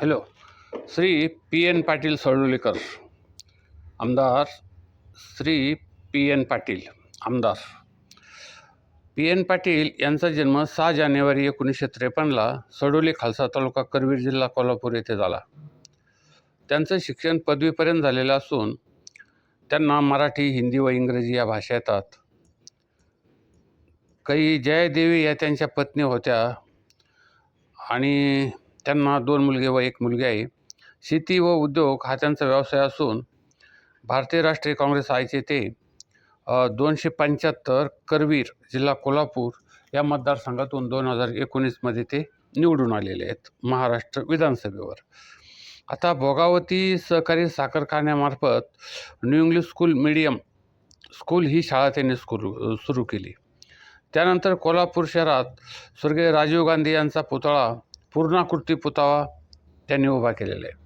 Hello Shri P N Patil Sadolikar आमदार Shri P N Patil आमदार. P N Patil यांचा जन्म सहा जानेवारी एकोणीसशे त्रेपन्नला सडोली खालसा तालुका करवीर जिल्हा कोल्हापूर येथे झाला. त्यांचं शिक्षण पदवीपर्यंत झालेलं असून त्यांना मराठी हिंदी व इंग्रजी या भाषा येतात. काही जयादेवी या त्यांच्या पत्नी होत्या आणि त्यांना दोन मुलगे व एक मुलगी आहे. शेती व उद्योग हा त्यांचा व्यवसाय असून भारतीय राष्ट्रीय काँग्रेस आयचे ते दोनशे पंच्याहत्तर करवीर जिल्हा कोल्हापूर या मतदारसंघातून दोन हजार एकोणीसमध्ये ते निवडून आलेले आहेत महाराष्ट्र विधानसभेवर. आता भोगावती सहकारी साखर कारखान्यामार्फत new English school medium school ही शाळा त्यांनी स्कूल सुरू केली. त्यानंतर कोल्हापूर शहरात स्वर्गीय राजीव गांधी यांचा पुतळा पूर्णाकृती पुतळा त्यांनी उभा केलेला आहे.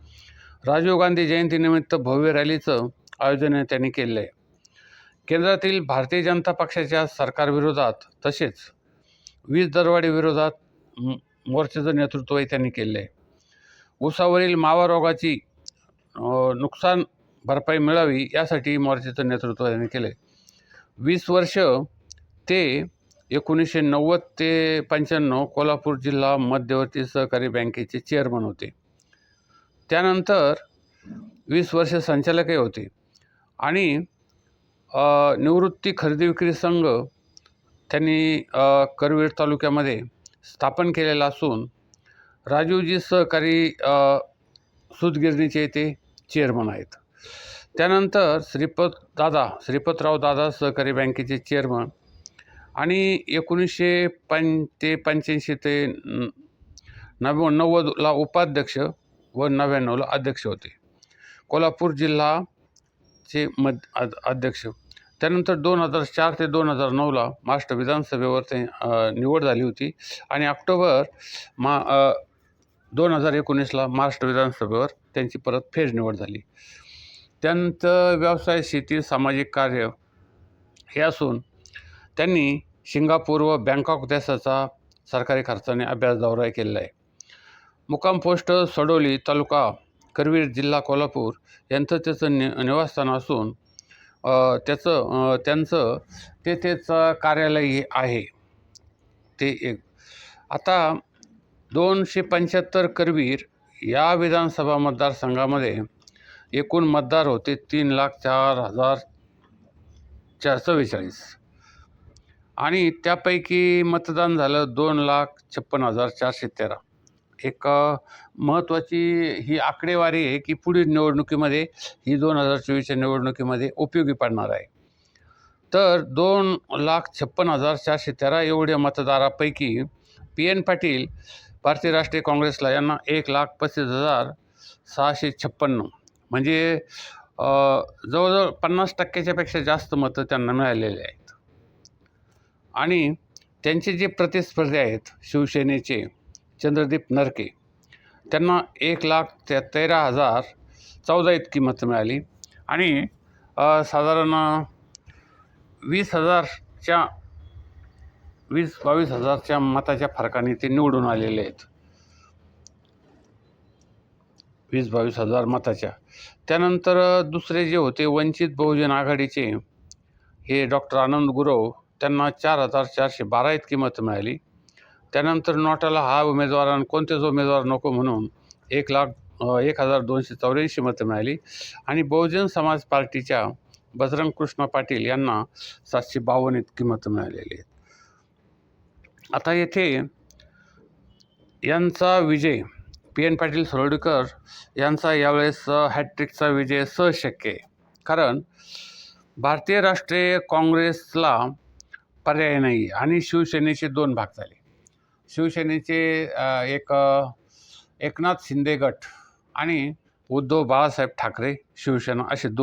राजीव गांधी जयंतीनिमित्त भव्य रॅलीचं आयोजन त्यांनी केलेलं आहे. केंद्रातील भारतीय जनता पक्षाच्या सरकारविरोधात तसेच वीज दरवाढी विरोधात मोर्चाचं नेतृत्वही त्यांनी केलेलं आहे. ऊसावरील मावा रोगाची नुकसान भरपाई मिळावी यासाठी मोर्चाचं नेतृत्व त्यांनी केलं आहे वीस वर्ष ते एकोणीसशे नव्वद ते पंच्याण्णव कोल्हापूर जिल्हा मध्यवर्ती सहकारी बँकेचे चेअरमन होते. त्यानंतर वीस वर्ष संचालकही होते. आणि निवृत्ती खरेदी विक्री संघ त्यांनी करवीर तालुक्यामध्ये स्थापन केलेला असून राजूजी सहकारी सुतगिरणीचे येथे ते चेअरमन आहेत. त्यानंतर श्रीपत दादा श्रीपतराव दादा सहकारी बँकेचे चेअरमन आणि एकोणीसशे पं ते पंच्याऐंशी ते नव्या नव्वदला उपाध्यक्ष व नव्याण्णवला अध्यक्ष होते. कोल्हापूर जिल्हाचे मध अध अध्यक्ष. त्यानंतर दोन हजार चार ते दोन हजार नऊला महाराष्ट्र विधानसभेवर ते निवड झाली होती आणि ऑक्टोबर मा दोन हजार एकोणीसला महाराष्ट्र विधानसभेवर त्यांची परत फेरनिवड झाली. त्यानंतर व्यवसाय शेती सामाजिक कार्य हे असून त्यांनी सिंगापूर व बँकॉक देशाचा सरकारी खर्चाने अभ्यास दौरा केलेला आहे. मुक्काम पोस्ट सडोली तालुका करवीर जिल्हा कोल्हापूर यांचं त्याचं नि निवासस्थान असून त्याचं त्यांचं तेथेच कार्यालय आहे. ते एक. आता दोनशे पंच्याहत्तर करवीर या विधानसभा मतदारसंघामध्ये एकूण मतदार होते तीन लाख चार हजार चार चव्वेचाळीस आणि त्यापैकी मतदान झालं दोन लाख छप्पन हजार चारशे तेरा. एक महत्त्वाची ही आकडेवारी आहे की पुढील निवडणुकीमध्ये ही दोन हजार चोवीसच्या निवडणुकीमध्ये उपयोगी पडणार आहे. तर दोन लाख छप्पन हजार चारशे तेरा एवढ्या मतदारापैकी पी एन पाटील भारतीय राष्ट्रीय काँग्रेसला यांना एक लाख पस्तीस हजार सहाशे छप्पन्न. म्हणजे जवळजवळ पन्नास टक्क्याच्यापेक्षा जास्त मतं त्यांना मिळालेली आहे. आणि त्यांचे जे प्रतिस्पर्धी आहेत शिवसेनेचे चंद्रदीप नरके त्यांना एक लाख ते तेरा हजार चौदा इतकी मतं मिळाली. आणि साधारण वीस हजारच्या वीस बावीस हजारच्या मताच्या फरकाने ते निवडून आलेले आहेत. वीस बावीस हजार मताच्या. त्यानंतर दुसरे जे होते वंचित बहुजन आघाडीचे हे डॉक्टर आनंद गुरव त्यांना चार हजार चारशे बारा इतकी मतं मिळाली. त्यानंतर नोटाला हा उमेदवार आणि कोणतेच उमेदवार नको म्हणून एक लाख एक हजार दोनशे चौऱ्याऐंशी मतं मिळाली. आणि बहुजन समाज पार्टीच्या बजरंग कृष्ण पाटील यांना सातशे बावन्न इतकी मतं मिळालेली आहेत. आता येथे यांचा विजय पी एन पाटील सरोडकर यांचा यावेळेस हॅट्रिकचा विजय सहज शक्य आहे. कारण भारतीय राष्ट्रीय काँग्रेसला पर्याय नाही आणि शिवसेनेचे दोन भाग झाले. शिवसेनेचे एक एकनाथ शिंदे गट आणि उद्धव बाळासाहेब ठाकरे शिवसेना असे दोन